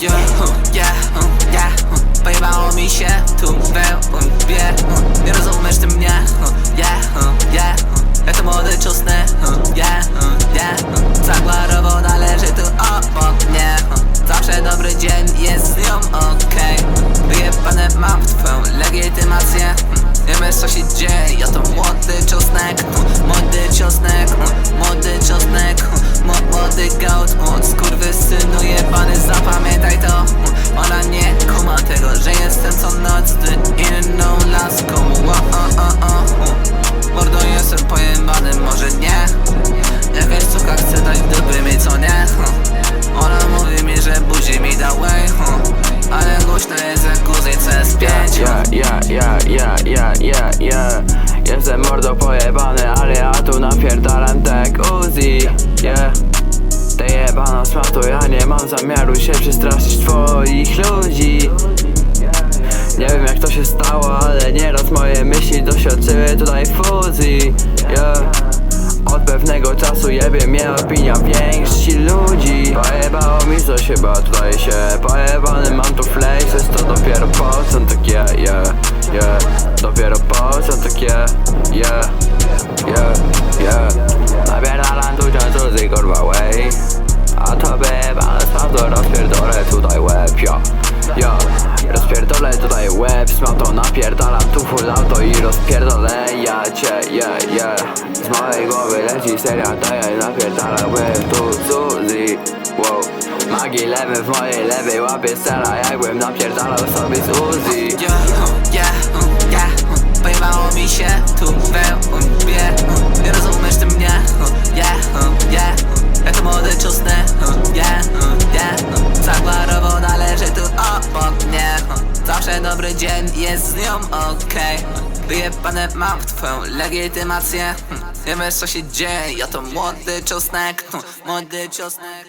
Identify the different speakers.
Speaker 1: Yeah, yeah, yeah, pojebało mi się tu we łbie Nie rozumiesz ty mnie, yeah, yeah Ja to młody czosny, yeah, yeah Zagłarowo należy tu obok mnie Zawsze dobry dzień jest z nią okej. Wyjebane mam w twoją legitymację uh, Nie wiesz co się dzieje, ja to młody czosnek uh, Młody czosnek, uh, młody czosnek
Speaker 2: jebana smatu, ja nie mam zamiaru się przestraszyć twoich ludzi. Nie wiem jak to się stało, ale nieraz moje myśli doświadczyły tutaj fuzji. Yeah. Od pewnego czasu jebie mnie opinia większości ludzi. Pojebało mi coś chyba tutaj się Pojebany. Mam tu flexes to dopiero początek yeah, yeah, yeah. Dopiero początek yeah, yeah, yeah full auto i rozpierdolę ja cię, yeah, yeah Z mojej głowy leci seria, daję napierdala łeb tu Suzy, wow. Magi lewy w mojej lewej łapie sera, jakbym napierdalał sobie z Uzi.
Speaker 1: Yeah, yeah, dzień jest z nią okej. Uh, Wyjebane mam twoją legitymację. Uh, Nie wiesz co się dzieje, ja to młody czosnek. Uh, Młody czosnek